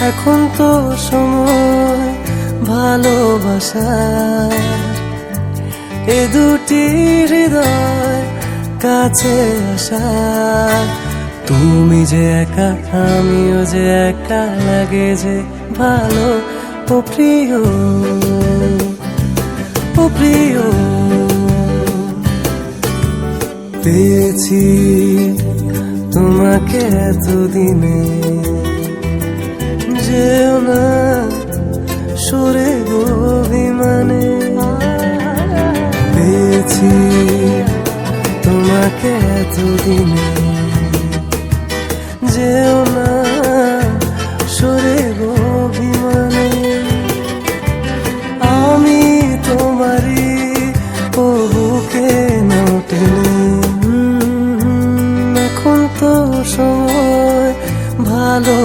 এখন তো সময় ভালোবাসার। এ দুটি হৃদয় কাছে আসার। তুমি যে একা, আমিও যে একা, লাগে যে ভালো ও প্রিয়। ও প্রিয়। পেয়েছি তোমাকে এতদিনে। দেখি তোমাকে এতদিনে যেও না, সরে অভিমানে। আমি তোমারই ও বুকে নটেনে এখন তো সময় ভালো